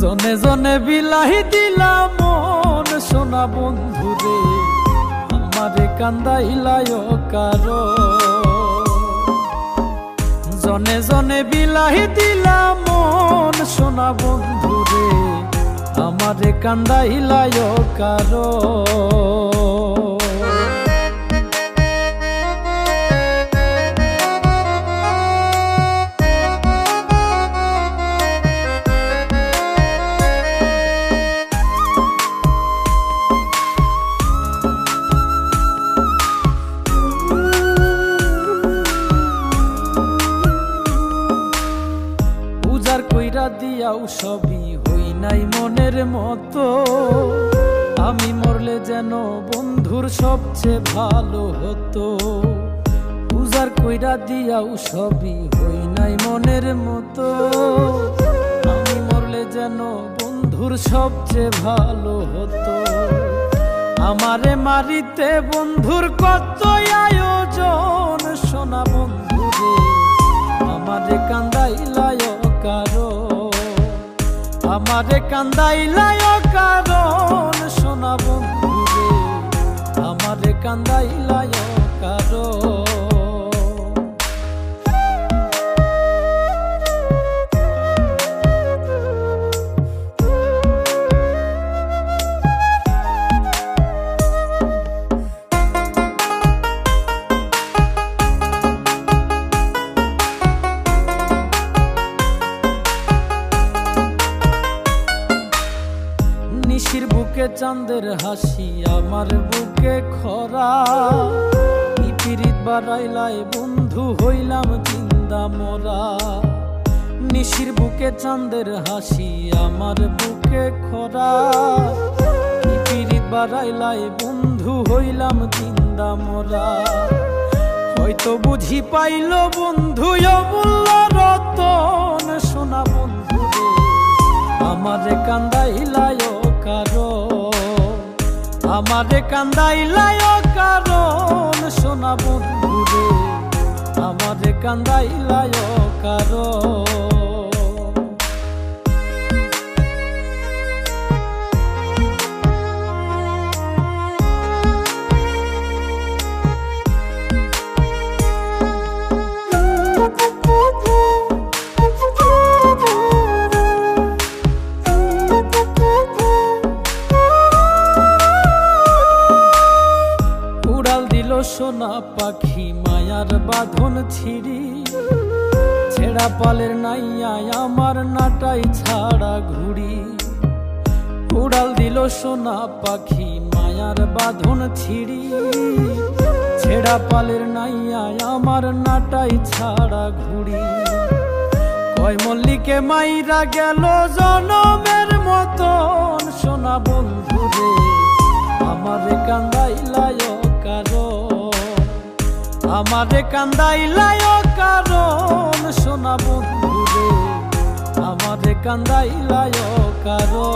জনে জনে বিলাহি দিলা মন। সোনা বন্ধু রে, আমারে কান্দাইলায় কারও জনে জনে বিলাহি দিলা মন, সোনা বন্ধু রে, আমারে কান্দাইলায় কারও সবই হই নাই মনের মতো। আমি মরলে যেন বন্ধুর সবচেয়ে ভালো হতো। পূজার কইরা দিয়াও সবই হই নাই মনের মতো। আমি মরলে যেন বন্ধুর সবচেয়ে ভালো হতো। আমারে মারিতে বন্ধুর কত আমারে কান্দাইলায় কারণ শোনা বন্ধু রে আমারে কান্দাইলায় কারও বুকে চাঁদের হাসি, আমার বুকে খরা। পিপিরিত বাড়াইলাই বন্ধু, হইলাম জিন্দা মোরা। নিশির বুকে চাঁদের হাসি, আমার বুকে খরা। পিপিরিত বাড়াইলাই বন্ধু, হইলাম জিন্দা মোরা। হয়তো বুঝি পাইল বন্ধু, অমূল্য রতন। সোনা বন্ধু আমারে কান্দাইলায় কারও আমারে কান্দাইলায় কারণ সোনা বন্ধুরে আমারে কান্দাইলায় কারও সোনা পাখি, মায়ার বাঁধন ছিড়ি। ছেঁড়া পালের নাইয়া আমার নাটাই ছাড়া ঘুড়ি। উড়াল দিল সোনা পাখি, মায়ার বাঁধন ছিড়ি। ছেঁড়া পালের নাইয়া আমার নাটাই ছাড়া ঘুড়ি। কয় মল্লিকে, মাইরা গেল জনমের মতন। সোনা বন্ধু রে আমারে কান্দাইলায় কারও আমারে কান্দাইলায় কারণ সোনা বন্ধু রে আমারে কান্দাইলায় কারও